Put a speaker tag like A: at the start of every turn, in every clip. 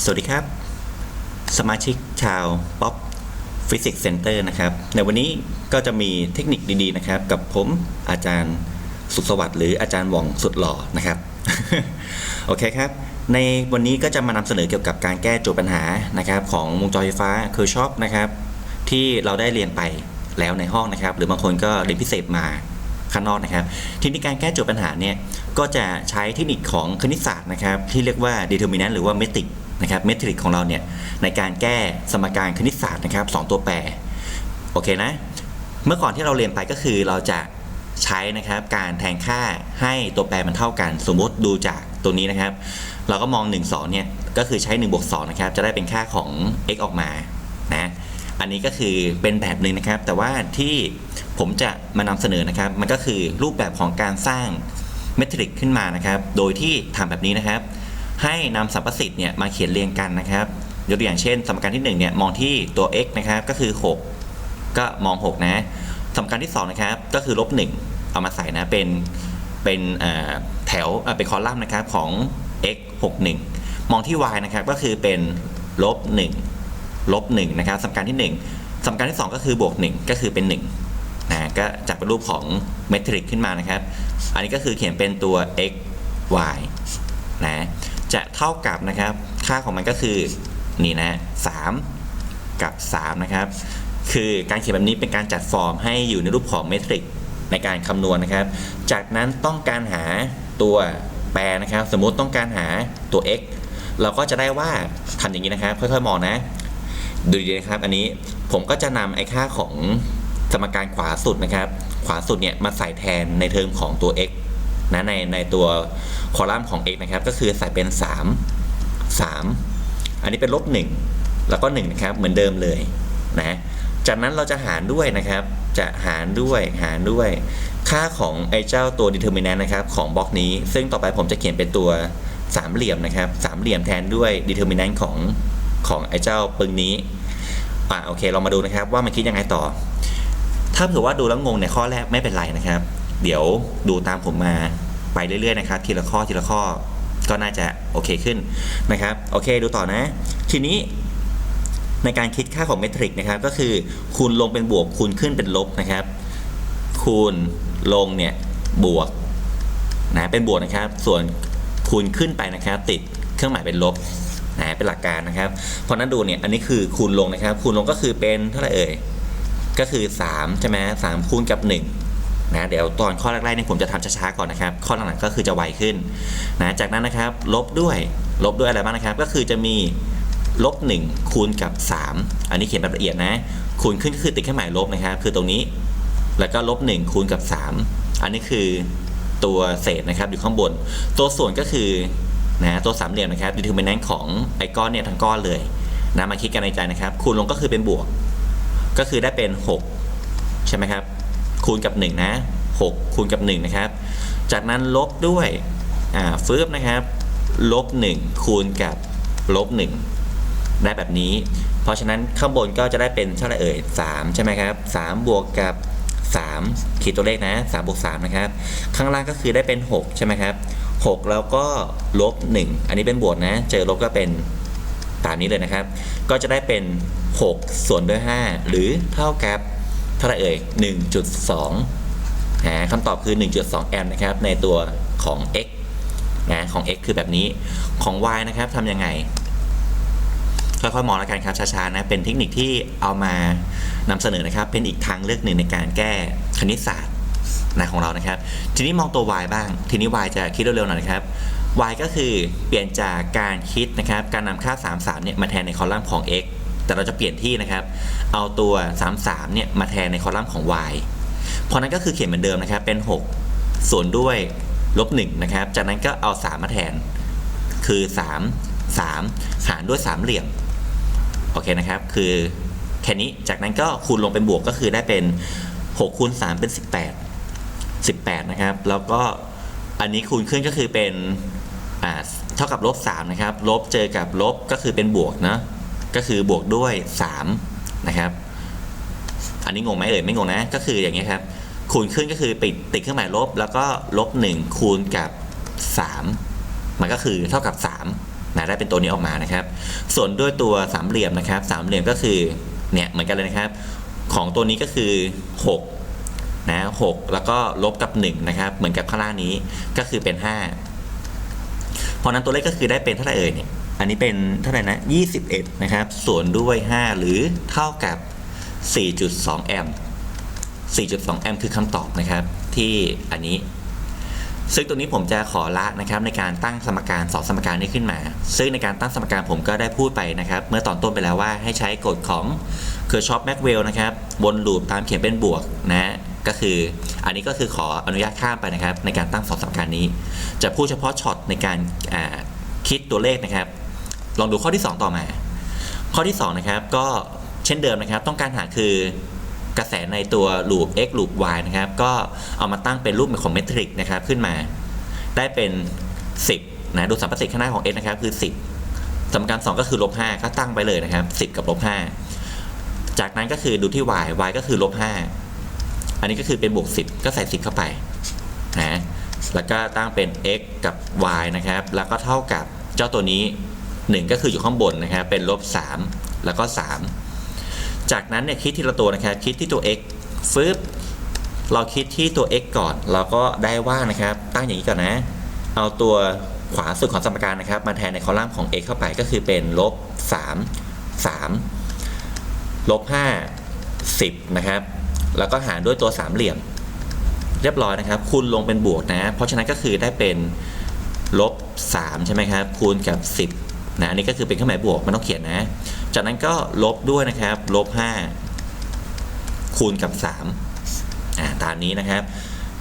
A: สวัสดีครับ สมาชิกชาวป๊อปฟิสิกส์เซ็นเตอร์นะครับ ในวันนี้ก็จะมีเทคนิคดีๆนะครับ กับผมอาจารย์สุขสวัสดิ์หรืออาจารย์หว่องสุดหล่อนะครับ โอเคครับ ในวันนี้ก็จะมานำเสนอเกี่ยวกับการแก้โจทย์ปัญหานะครับ ของวงจรไฟฟ้าคือช็อปนะครับ ที่เราได้เรียนไปแล้วในห้องนะครับ หรือบางคนก็เรียนพิเศษมาข้างนอกนะครับ ทีนี้การแก้โจทย์ปัญหาเนี่ยก็จะใช้เทคนิคของคณิตศาสตร์นะครับ ที่เรียกว่า determinant หรือว่า metric นะครับ metric ของเราเนี่ยในการแก้สมการคณิตศาสตร์นะครับสองตัวแปรโอเคนะ เมื่อก่อนที่เราเรียนไปก็คือเราจะใช้นะครับการแทนค่าให้ตัวแปรมันเท่ากัน สมมติดูจากตัวนี้นะครับ เราก็มอง 1 2เนี่ยก็คือใช้1บวก2นะครับจะได้เป็นค่าของ x ออกมานะอันนี้ก็คือเป็นแบบหนึ่งนะครับ แต่ว่าที่ผมจะมานำเสนอนะครับ มันก็คือรูปแบบของการสร้างเมทริกขึ้นมานะครับ โดยที่ทำแบบนี้นะครับ ให้นำสัมประสิทธิ์เนี่ยมาเขียนเรียงกันนะครับ ยกตัวอย่างเช่น สมการที่1เนี่ยมองที่ตัว x นะครับก็คือ 6 ก็มอง 6 นะ สมการที่2นะครับก็คือลบ1เอามาใส่นะเป็นเป็นแถวเอ่อเป็นคอลัมน์นะครับของ x 6 1 มองที่ y นะครับก็คือเป็นลบ1ลบ1นะครับสมการที่ 1สมการที่ 2 ก็คือบวก 1 ก็คือเป็น1นะก็จับเป็นรูปของเมทริกขึ้นมานะครับ อันนี้ก็คือเขียนเป็นตัว x y นะ จะเท่ากับนะครับ ค่าของมันก็คือนี่นะ3กับ 3 นะครับ คือการเขียนแบบนี้เป็นการจัดฟอร์มให้อยู่ในรูปของเมทริกในการคำนวณนะครับ จากนั้นต้องการหาตัวแปรนะครับ สมมุติต้องการหาตัว x เราก็จะได้ว่าทำอย่างนี้นะครับค่อยๆมองนะ ดูดีนะครับ อันนี้ผมก็จะนำไอ้ค่าของสมการขวาสุดนะครับ ขวาสุดเนี่ยมาใส่แทนในเทอมของตัว x นะในในตัวคอลัมน์ของ x นะครับก็คือใส่เป็น 3 3 อันนี้เป็นลบ1แล้วก็1นะครับเหมือนเดิมเลยนะจากนั้นเราจะหารด้วยนะครับ จะหารด้วยหารด้วย ค่าของไอ้เจ้าตัว determinant นะครับของบล็อกนี้ ซึ่งต่อไปผมจะเขียนเป็นตัวสามเหลี่ยมนะครับสามเหลี่ยมแทนด้วย determinant ของของไอ้เจ้าปึงนี้อ่าโอเคเรามาดูนะครับว่ามันคิดยังไงต่อ ถ้าเผื่อว่าดูแล้วงงในข้อแรกไม่เป็นไรนะครับ เดี๋ยวดูตามผมมา ไปเรื่อยๆนะครับทีละข้อทีละข้อก็น่าจะโอเคขึ้นนะครับโอเคดูต่อนะ ทีนี้ในการคิดค่าของเมทริกนะครับก็คือคูณลงเป็นบวกคูณขึ้นเป็นลบนะครับ คูณลงเนี่ยบวกนะเป็นบวกนะครับ ส่วนคูณขึ้นไปนะครับ ติดเครื่องหมายเป็นลบนะเป็นหลักการนะครับ เพราะนั้นดูเนี่ยอันนี้คือคูณลงนะครับ คูณลงก็คือเป็นเท่าไหร่เอ่ยก็คือ3ใช่ไหมสามคูณกับ 1 นะเดี๋ยวตอนข้อแรกๆนี่ผมจะทำช้าๆก่อนนะครับข้อหลังๆก็คือจะไวขึ้นนะจากนั้นนะครับลบด้วยลบด้วยอะไรบ้างนะครับ ก็คือจะมีลบ1คูณกับ 3 อันนี้เขียนแบบละเอียดนะคูณขึ้นก็คือติดเครื่องหมายลบนะครับ คือตรงนี้แล้วก็ลบ1คูณกับ 3 อันนี้คือตัวเศษนะครับอยู่ข้างบน ตัวส่วนก็คือนะตัวสามเหลี่ยมนะครับ determinant ของไอ้ก้อนเนี่ยทั้งก้อนเลยนะมาคิดกันในใจนะครับ คูณลงก็คือเป็นบวก ก็คือได้เป็น 6 ใช่ไหมครับ คูณกับ 1 นะ 6 คูณกับ 1 นะครับ จากนั้นลบด้วยอ่าฟืบนะครับลบ 1 คูณกับลบ 1 ได้แบบนี้ เพราะฉะนั้นข้างบนก็จะได้เป็นเท่าไหร่เอ่ย 3 ใช่ไหมครับ 3 บวกกับ 3 ขีดตัวเลขนะ3บวก3นะครับ ข้างล่างก็คือได้เป็น 6 ใช่ไหมครับ 6 แล้วก็ลบ 1 อันนี้เป็นบวกนะ เจอลบก็เป็นตามนี้เลยนะครับ ก็จะได้เป็น 6 ส่วนด้วย 5 หรือเท่ากับ ท่าไหร่เอ่ย 1.2หาคำตอบคือ 1.2 แอมป์นะครับ ในตัวของ x นะของ x คือแบบนี้ของ y นะครับทำยังไง ค่อยๆมองแล้วกันครับช้าๆนะ เป็นเทคนิคที่เอามานำเสนอนะครับ เป็นอีกทางเลือกหนึ่งในการแก้คณิตศาสตร์นะของเรานะครับ ทีนี้มองตัว y บ้าง ทีนี้ y จะคิดเร็วๆหน่อยนะครับ y ก็คือเปลี่ยนจากการคิดนะครับ การนำค่า 33เนี่ยมาแทนในคอลัมน์ของ x แต่เราจะเปลี่ยนที่นะครับ เอาตัว 33 เนี่ยมาแทนในคอลัมน์ของ y เพราะนั้นก็คือเขียนเหมือนเดิมนะครับ เป็น 6 ส่วนด้วยลบ1นะครับ จากนั้นก็เอา 3 มาแทน คือ 3 3 หารด้วยสามเหลี่ยม โอเคนะครับ คือแค่นี้ จากนั้นก็คูณลงเป็นบวกก็คือได้เป็น6คูณ3เป็น 18 18 นะครับ แล้วก็อันนี้คูณขึ้นก็คือเป็นเท่ากับลบ3นะครับ ลบเจอกับลบก็คือเป็นบวกนะ ก็คือบวกด้วย 3 นะครับ อันนี้งงไหมเอ่ยไม่งงนะ ก็คืออย่างนี้ครับ คูณขึ้นก็คือติดติดเครื่องหมายลบ แล้วก็ลบ 1 คูณกับ 3 มันก็คือเท่ากับ3นะได้เป็นตัวนี้ออกมานะครับ ส่วนด้วยตัวสามเหลี่ยมนะครับสามเหลี่ยมก็คือเนี่ยเหมือนกันเลยนะครับ ของตัวนี้ก็คือ6นะ6แล้วก็ลบกับ1นะครับ เหมือนกับข้างล่างนี้ก็คือเป็น 5 เพราะนั้นตัวเลขก็คือได้เป็นเท่าไหร่เอ่ยเนี่ย อันนี้เป็นเท่าไหร่นะ 21 นะครับ ส่วนด้วย 5 หรือเท่ากับ 4.2 แอมป์4.2 แอมป์คือคำตอบนะครับ ที่อันนี้ ซึ่งตัวนี้ผมจะขอละนะครับ ในการตั้งสมการสองสมการนี้ขึ้นมา ซึ่งในการตั้งสมการผมก็ได้พูดไปนะครับ เมื่อตอนต้นไปแล้วว่าให้ใช้กฎของเคอร์ชอปแม็กเวลนะครับวนลูปตามเขียนเป็นบวกนะก็คืออันนี้ก็คือขออนุญาตข้ามไปนะครับ ในการตั้งสองสมการนี้ จะพูดเฉพาะช็อตในการคิดตัวเลขนะครับ ลองดูข้อที่ 2 ต่อมา ข้อที่ 2 นะครับ ก็เช่นเดิมนะครับ ต้องการหาคือกระแสในตัวลูป x ลูป y นะครับ ก็เอามาตั้งเป็นรูปของเมทริกนะครับ ขึ้นมา ได้เป็น 10 นะดูสัมประสิทธิ์ข้างหน้าของ x นะครับ คือ 10สมการ 2 ก็คือลบ5ก็ตั้งไปเลยนะครับ 10 กับลบ5จากนั้นก็คือดูที่ y y ก็คือลบ5อันนี้ก็คือเป็นบวก 10 ก็ใส่ 10 เข้าไปนะแล้วก็ตั้งเป็น x กับ y นะครับ แล้วก็เท่ากับเจ้าตัวนี้ 1ก็คืออยู่ข้างบนนะครับเป็นลบ3แล้วก็ 3 จากนั้นเนี่ยคิดทีละตัวนะครับคิดที่ตัว x ฟึบเราคิดที่ตัว x ก่อน เราก็ได้ว่านะครับตั้งอย่างนี้ก่อนนะ เอาตัวขวาสุดของสมการนะครับมาแทนในคอลัมน์ของ x เข้าไปก็คือเป็นลบ3 3ลบ5 10นะครับ แล้วก็หารด้วยตัวสามเหลี่ยม เรียบร้อยนะครับ คูณลงเป็นบวกนะ เพราะฉะนั้นก็คือได้เป็นลบ3ใช่ไหมครับ คูณกับ10 นะอันนี้ก็คือเป็นเครื่องหมายบวกไม่ต้องเขียนนะ จากนั้นก็ลบด้วยนะครับ ลบ 5 คูณกับ3อ่าตามนี้นะครับ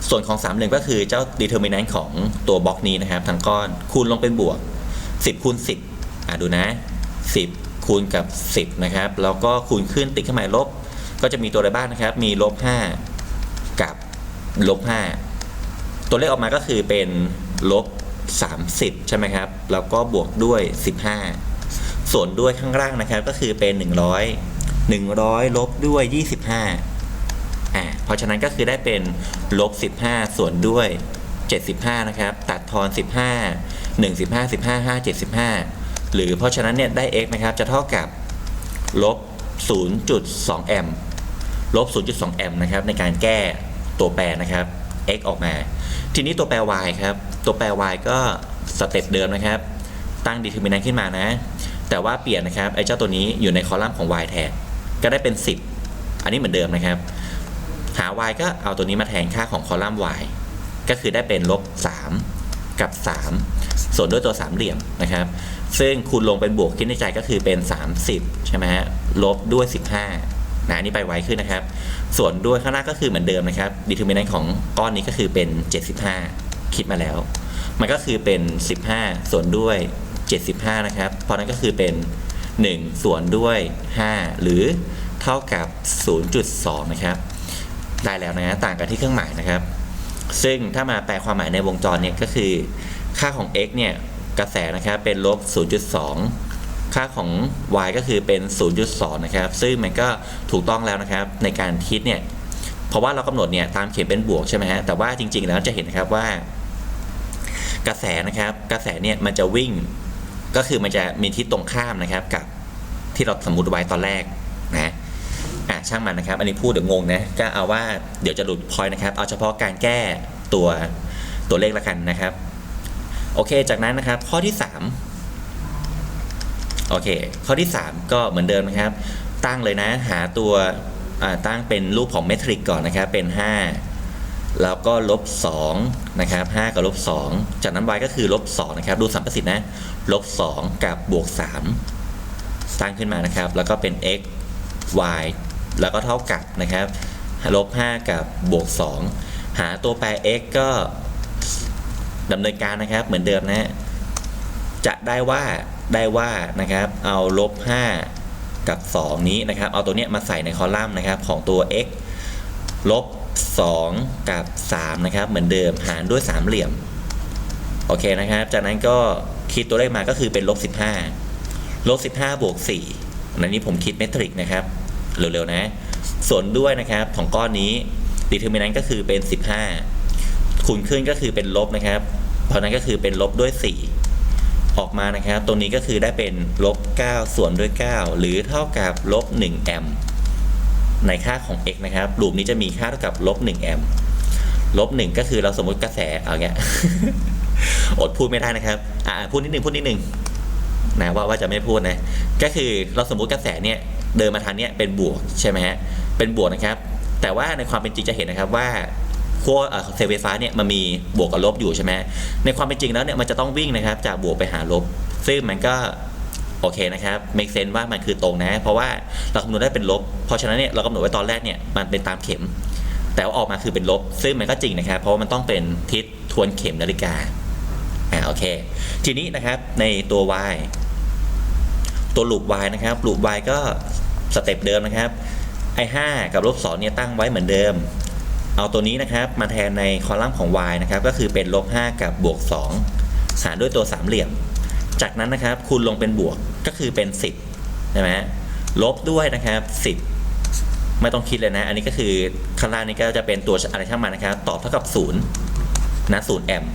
A: ส่วนของ3เหลี่ยมก็คือเจ้า determinant ของตัวบล็อกนี้นะครับทั้งก้อนคูณลงเป็นบวก 10 คูณ 10อ่าดูนะ 10 คูณกับ 10 นะครับ แล้วก็คูณขึ้นติดเครื่องหมายลบ ก็จะมีตัวอะไรบ้างนะครับ มีลบ 5 กับลบ 5 ตัวเลขออกมาก็คือเป็นลบ 30 ใช่ไหมครับ แล้วก็บวกด้วย 15 ส่วนด้วยข้างล่างนะครับ ก็คือเป็น 100 100 ลบด้วย 25อ่าเพราะฉะนั้นก็คือได้เป็นลบ 15 ส่วนด้วย 75 นะครับ ตัดทอน 15 1 15 15 5 75 หรือเพราะฉะนั้นเนี่ยได้ x นะครับ จะเท่ากับลบ 0.2 แอมป์ลบ 0.2 แอมป์นะครับ ในการแก้ตัวแปรนะครับ x ออกมา ทีนี้ตัวแปร y ครับ ตัวแปร y ก็สเต็ปเดิมนะครับ ตั้ง determinant ขึ้นมานะ แต่ว่าเปลี่ยนนะครับไอ้เจ้าตัวนี้อยู่ในคอลัมน์ของ y แทน ก็ได้เป็น 10 อันนี้เหมือนเดิมนะครับ หา y ก็เอาตัวนี้มาแทนค่าของคอลัมน์ y ก็คือได้เป็นลบ 3 กับ 3 ส่วนด้วยตัวสามเหลี่ยมนะครับ ซึ่งคูณลงเป็นบวกคิดในใจก็คือเป็น 30 ใช่ไหมฮะ ลบด้วย 15นะนนี้ไปไวขึ้นนะครับ ส่วนด้วยข้างหน้าก็คือเหมือนเดิมนะครับ determinant ของก้อนนี้ก็คือเป็น 75 คิดมาแล้ว มันก็คือเป็น 15 ส่วนด้วย 75 นะครับ เพราะนั้นก็คือเป็น 1 ส่วนด้วย 5 หรือเท่ากับ 0.2 นะครับ ได้แล้วนะ ต่างกันที่เครื่องหมายนะครับ ซึ่งถ้ามาแปลความหมายในวงจรเนี่ยก็คือ ค่าของ x เนี่ยกระแสนะครับเป็นลบ 0.2 ค่าของ y ก็คือเป็น 0.2 นะครับ ซึ่งมันก็ถูกต้องแล้วนะครับในการคิดเนี่ย เพราะว่าเรากำหนดเนี่ยตามเขียนเป็นบวกใช่ไหมฮะ แต่ว่าจริง ๆ แล้วจะเห็นนะครับว่า กระแสนะครับ กระแสเนี่ยมันจะวิ่ง ก็คือมันจะมีทิศตรงข้ามนะครับ กับที่เราสมมติไว้ตอนแรกนะอะช่างมันนะครับ อันนี้พูดเดี๋ยวงงนะก็เอาว่าเดี๋ยวจะหลุดพอยนะครับ เอาเฉพาะการแก้ตัวตัวเลขละกันนะครับ โอเค จากนั้นนะครับ ข้อที่ 3 โอเค ข้อที่ 3 ก็เหมือนเดิมนะครับ ตั้งเลยนะ หาตัวตั้งเป็นรูปของเมทริกก่อนนะครับ เป็น 5 แล้วก็ลบ2นะครับ5กับลบ2จากนั้น y ก็คือลบ2นะครับดูสัมประสิทธิ์นะลบ2กับบวก3ตั้างขึ้นมานะครับ แล้วก็เป็น x y แล้วก็เท่ากับนะครับลบ5กับบวก 2 หาตัวแปร x ก็ดำเนินการนะครับเหมือนเดิมนะจะได้ว่าได้ว่านะครับเอาลบ5กับ 2 นี้นะครับ เอาตัวเนี้ยมาใส่ในคอลัมน์นะครับของตัว x ลบ 2 กับ 3 นะครับ เหมือนเดิมหารด้วยสามเหลี่ยม โอเคนะครับ จากนั้นก็คิดตัวเลขมาก็คือเป็นลบ 15 ลบ 15 บวก4อันนี้ผมคิดเมทริกนะครับ เร็วๆนะ ส่วนด้วยนะครับของก้อนนี้ determinant ก็คือเป็น 15 คูณขึ้นก็คือเป็นลบนะครับ เพราะนั้นก็คือเป็นลบด้วยออกมานะครับตรงนี้ก็คือได้เป็นลบ 9 ส่วนด้วย 9 หรือเท่ากับลบ 1 แอมป์ ในค่าของ x นะครับลูปนี้จะมีค่าเท่ากับลบ1แอมป์ลบ1ก็คือเราสมมติกระแสเอาเงี้ยอดพูดไม่ได้นะครับ อ่าพูดนิดหนึ่งพูดนิดหนึ่งนะว่าว่าจะไม่พูดนะ ก็คือเราสมมติกระแสเนี่ยเดินมาทางเนี้ยเป็นบวกใช่ไหมฮะเป็นบวกนะครับ แต่ว่าในความเป็นจริงจะเห็นนะครับว่าขั้วเอ่อเซลล์ไฟฟ้าเนี่ยมันมีบวกกับลบอยู่ใช่ไหมในความเป็นจริงแล้วเนี่ยมันจะต้องวิ่งนะครับ จากบวกไปหาลบ ซึ่งมันก็ โอเคนะครับ make sense ว่ามันคือตรงนะ เพราะว่าเราคำนวณได้เป็นลบ เพราะฉะนั้นเนี่ยเรากำหนดไว้ตอนแรกเนี่ยมันเป็นตามเข็ม แต่ว่าออกมาคือเป็นลบ ซึ่งมันก็จริงนะครับ เพราะว่ามันต้องเป็นทิศทวนเข็มนาฬิกา อ่าโอเค ทีนี้นะครับในตัว y ตัวลูป y นะครับลูป y ก็สเต็ปเดิมนะครับไอ้5กับลบ2เนี่ยตั้งไว้เหมือนเดิม เอาตัวนี้นะครับมาแทนในคอลัมน์ของ y นะครับก็คือเป็นลบ5กับบวก 2 หารด้วยตัวสามเหลี่ยม จากนั้นนะครับคูณลงเป็นบวกก็คือเป็น 10ใช่ไหมลบด้วยนะครับ 10 ไม่ต้องคิดเลยนะ อันนี้ก็คือข้างล่างนี้ก็จะเป็นตัวอะไรช่างมันนะครับ ตอบเท่ากับ0นะ0แอมป์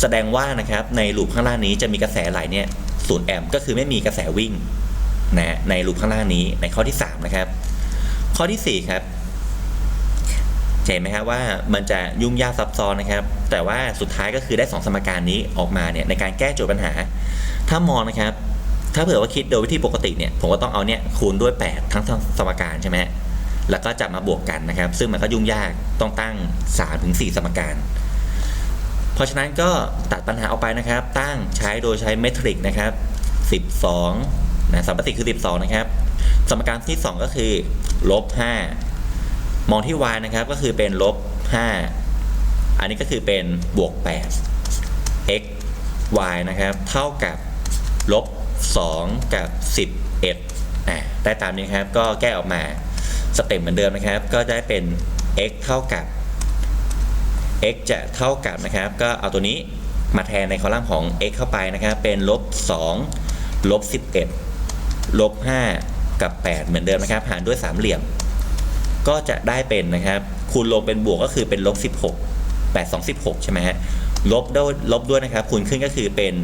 A: แสดงว่านะครับในลูปข้างล่างนี้จะมีกระแสไหลเนี่ย0แอมป์ก็คือไม่มีกระแสวิ่งนะในลูปข้างล่างนี้ในข้อที่ 3 นะครับ ข้อทีสี่4 ครับ เห็นไหมครับว่ามันจะยุ่งยากซับซ้อนนะครับ แต่ว่าสุดท้ายก็คือได้ 2 สมการนี้ออกมาเนี่ยในการแก้โจทย์ปัญหา ถ้ามองนะครับ ถ้าเผื่อว่าคิดโดยวิธีปกติเนี่ยผมก็ต้องเอาเนี่ยคูณด้วย 8 ทั้งสมการใช่ไหมแล้วก็จับมาบวกกันนะครับ ซึ่งมันก็ยุ่งยากต้องตั้ง3ถึง4สมการ เพราะฉะนั้นก็ตัดปัญหาออกไปนะครับ ตั้งใช้โดยใช้เมทริกนะครับ 12นะสมการคือ 12 นะครับ สมการที่ 2 ก็คือลบ5 มองที่ y นะครับก็คือเป็นลบ 5 อันนี้ก็คือเป็นบวก 8 x y นะครับ เท่ากับลบ 2 กับ 11อะได้ตามนี้ครับก็แก้ออกมาสเต็ปเหมือนเดิมนะครับ ก็ได้เป็น x เท่ากับ x จะเท่ากับนะครับ ก็เอาตัวนี้มาแทนในคอลัมน์ของ x เข้าไปนะครับ เป็นลบ 2 ลบ 11 ลบ 5 กับ 8 เหมือนเดิมนะครับ หารด้วยสามเหลี่ยม ก็จะได้เป็นนะครับคูณลงเป็นบวกก็คือเป็นลบ 16 8 2 16 ใช่ไหมฮะลบด้วยลบด้วยนะครับคูณขึ้นก็คือเป็น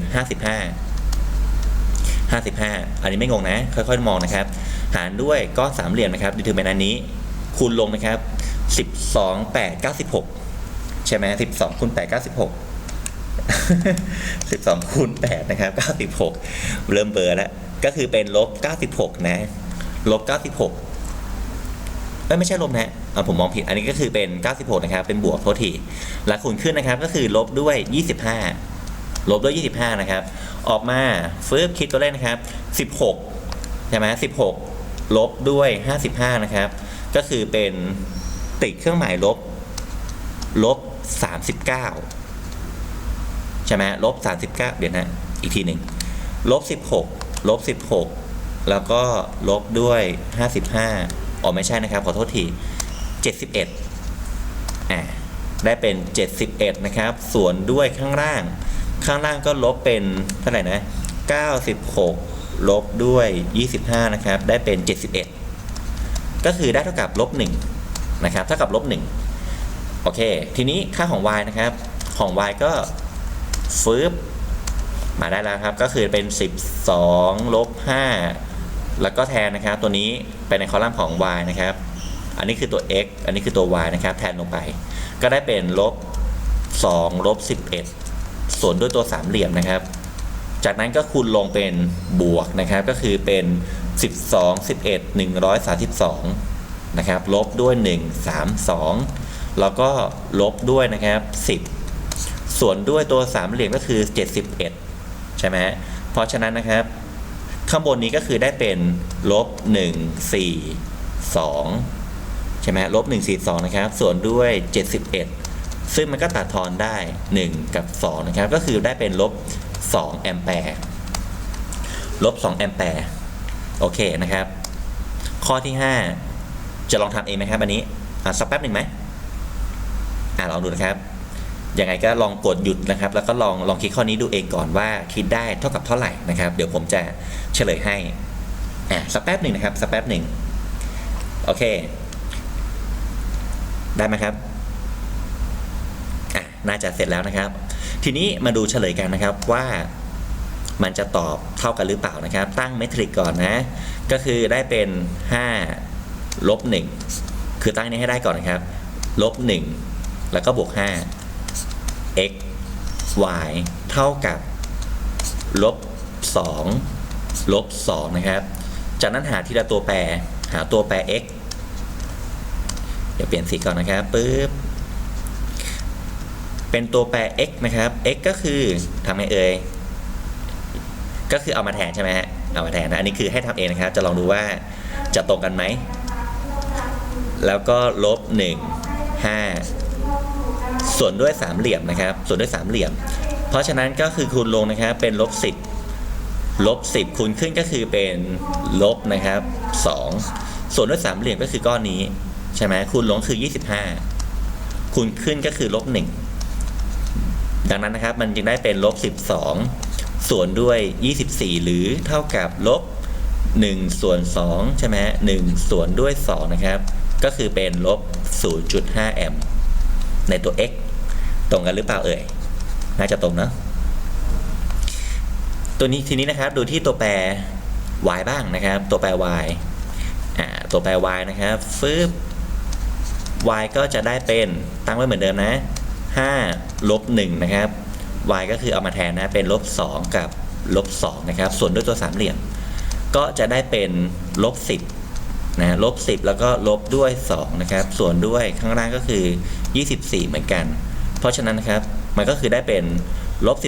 A: 55 55 อันนี้ไม่งงนะ ค่อยๆ มองนะครับ หารด้วยก้อนสามเหลี่ยมนะครับดีเทอร์มินอันนี้คูณลงนะครับ 12 8 96 ใช่ไหม12คูณ8 96 12คูณ8นะครับ96 เริ่มเบอร์แล้ว ก็คือเป็นลบ96 นะ ลบ 96 เอ้ยไม่ใช่ลบนะผมมองผิด อันนี้ก็คือเป็น 96 นะครับ เป็นบวกโทษทีแล้วคูณขึ้นนะครับ ก็คือลบด้วย 25 ลบด้วย 25 นะครับ ออกมาฟืบคิดตัวเลขนะครับ 16 ใช่ไหม16 ลบด้วย 55 นะครับ ก็คือเป็นติดเครื่องหมายลบ ลบ 39 ใช่ไหมลบ 39 เดี๋ยวนะ อีกทีหนึ่ง ลบ 16 ลบ 16 แล้วก็ลบด้วย 55 อ๋อไม่ใช่นะครับ ขอโทษที 71อ่าได้เป็น 71 นะครับ ส่วนด้วยข้างล่าง ข้างล่างก็ลบเป็นเท่าไหร่นะ 96 ลบด้วย 25 นะครับ ได้เป็น 71 ก็คือได้เท่ากับลบ1นะครับ เท่ากับลบ1โอเค ทีนี้ค่าของ y นะครับ ของ y ก็ฟืบมาได้แล้วครับ ก็คือเป็น 12 ลบ 5 แล้วก็แทนนะครับ ตัวนี้ ไปในคอลัมน์ของ y นะครับ อันนี้คือตัว x อันนี้คือตัว y นะครับ แทนลงไป ก็ได้เป็นลบ2ลบ11 ส่วนด้วยตัวสามเหลี่ยมนะครับ จากนั้นก็คูณลงเป็นบวกนะครับ ก็คือเป็น 12 11 132 นะครับ ลบด้วย 1 3 2 แล้วก็ลบด้วยนะครับ 10 ส่วนด้วยตัวสามเหลี่ยมก็คือ 71 ใช่ไหมเพราะฉะนั้นนะครับ ข้างบนนี้ก็คือได้เป็นลบ1 4 2ใช่ไหมลบ1 4 2นะครับ ส่วนด้วย 71 ซึ่งมันก็ตัดทอนได้ 1 กับ 2 นะครับ ก็คือได้เป็นลบ2แอมแปร์ลบ2แอมแปร์โอเคนะครับ ข้อที่ 5 จะลองทำเองไหมครับอันนี้อะสักแป๊บหนึ่งไหมอะลองดูนะครับ ยังไงก็ลองกดหยุดนะครับ แล้วก็ลองลองคิดข้อนี้ดูเองก่อนว่าคิดได้เท่ากับเท่าไหร่นะครับ เดี๋ยวผมจะเฉลยให้อะสักแป๊บหนึ่งนะครับสักแป๊บหนึ่งโอเค ได้ไหมครับอะน่าจะเสร็จแล้วนะครับ ทีนี้มาดูเฉลยกันนะครับว่ามันจะตอบเท่ากันหรือเปล่านะครับ ตั้งเมทริกก่อนนะ ก็คือได้เป็น 5 ลบ 1 คือตั้งนี้ให้ได้ก่อนนะครับ ลบ 1 แล้วก็บวก 5 x y เท่ากับลบ2ลบ2นะครับ จากนั้นหาทีละตัวแปร หาตัวแปร x เดี๋ยวเปลี่ยนสีก่อนนะครับปึ๊บ เป็นตัวแปร x นะครับ x ก็คือทำไงเอ่ย ก็คือเอามาแทนใช่ไหมฮะ เอามาแทนนะ อันนี้คือให้ทำเองนะครับ จะลองดูว่าจะตรงกันไหม แล้วก็ลบ 1 5 ส่วนด้วยสามเหลี่ยมนะครับ ส่วนด้วยสามเหลี่ยม เพราะฉะนั้นก็คือคูณลงนะครับเป็นลบ10ลบ10คูณขึ้นก็คือเป็นลบนะครับ2ส่วนด้วยสามเหลี่ยมก็คือก้อนนี้ใช่ไหมคูณลงคือ25คูณขึ้นก็คือลบ1ดังนั้นนะครับมันจึงได้เป็นลบ12ส่วนด้วย 24 หรือเท่ากับลบ1ส่วน2ใช่ไหม1ส่วนด้วย 2 นะครับ ก็คือเป็นลบ 0.5 แอมป์ในตัว x รงกันหรือเปล่าเอ่ย น่าจะตรงเนอะตัวนี้ทีนี้นะครับดูที่ตัวแปร y บ้างนะครับ ตัวแปร y อ่าตัวแปร y นะครับฟึบ y ก็จะได้เป็นตั้งไว้เหมือนเดิมนะ5ลบ1นะครับ y ก็คือเอามาแทนนะเป็นลบ2กับลบ2นะครับ ส่วนด้วยตัวสามเหลี่ยม ก็จะได้เป็นลบ10นะลบ10 แล้วก็ลบด้วย2นะครับ ส่วนด้วยข้างล่างก็คือ 24 เหมือนกัน เพราะฉะนั้นนะครับ มันก็คือได้เป็นลบ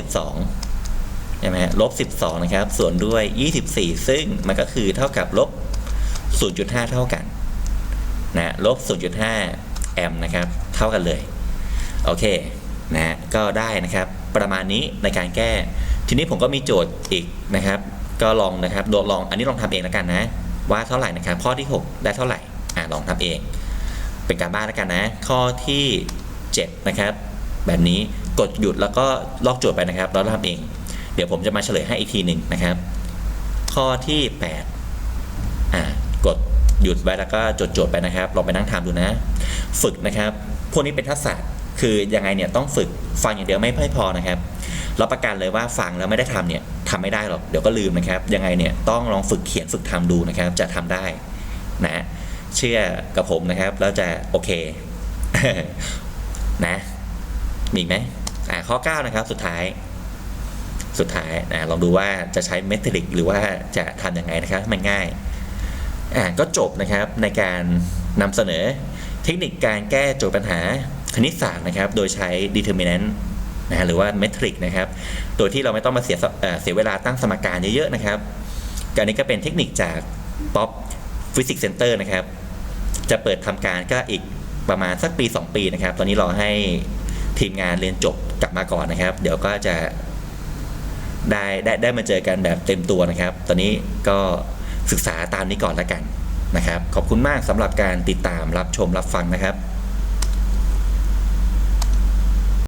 A: 12ใช่ไหมฮะลบ 12 นะครับ ส่วนด้วย 24 ซึ่งมันก็คือเท่ากับลบ 0.5 เท่ากันนะลบ 0.5 แอมป์นะครับ เท่ากันเลย โอเคนะก็ได้นะครับประมาณนี้ในการแก้ ทีนี้ผมก็มีโจทย์อีกนะครับ ก็ลองนะครับโดลองอันนี้ลองทำเองแล้วกันนะ ว่าเท่าไหร่นะครับ ข้อที่ 6 ได้เท่าไหร่อ่าลองทำเอง เป็นการบ้านแล้วกันนะ ข้อที่ 7 นะครับ แบบนี้กดหยุดแล้วก็ลอกโจทย์ไปนะครับแล้วทำเอง เดี๋ยวผมจะมาเฉลยให้อีกทีหนึ่งนะครับ ข้อที่8อ่ากดหยุดไว้แล้วก็จดโจทย์ไปนะครับลองไปนั่งทำดูนะ ฝึกนะครับ พวกนี้เป็นทักษะคือยังไงเนี่ยต้องฝึกฟังอย่างเดียวไม่ค่อยพอนะครับรับประกันเลยว่าฟังแล้วไม่ได้ทำเนี่ยทำไม่ได้หรอกเดี๋ยวก็ลืมนะครับ ยังไงเนี่ยต้องลองฝึกเขียนฝึกทำดูนะครับ จะทำได้นะเชื่อกับผมนะครับแล้วจะโอเคนะ มีไหมอ่าข้อ 9 นะครับ สุดท้าย สุดท้ายนะลองดูว่าจะใช้เมทริกหรือว่าจะทำยังไงนะครับให้มันง่ายอ่าก็จบนะครับในการนำเสนอเทคนิคการแก้โจทย์ปัญหาคณิตศาสตร์นะครับ โดยใช้ determinant นะฮะหรือว่าเมทริกนะครับ โดยที่เราไม่ต้องมาเสียเเสียเวลาตั้งสมการเยอะๆนะครับการนี้ก็เป็นเทคนิคจาก Pop Physics Center นะครับ จะเปิดทำการก็อีกประมาณสักปี 2 ปีนะครับ ตอนนี้รอให้ ทีมงานเรียนจบกลับมาก่อนนะครับ เดี๋ยวก็จะได้ได้ได้มาเจอกันแบบเต็มตัวนะครับ ตอนนี้ก็ศึกษาตามนี้ก่อนแล้วกันนะครับ ขอบคุณมากสำหรับการติดตามรับชมรับฟังนะครับ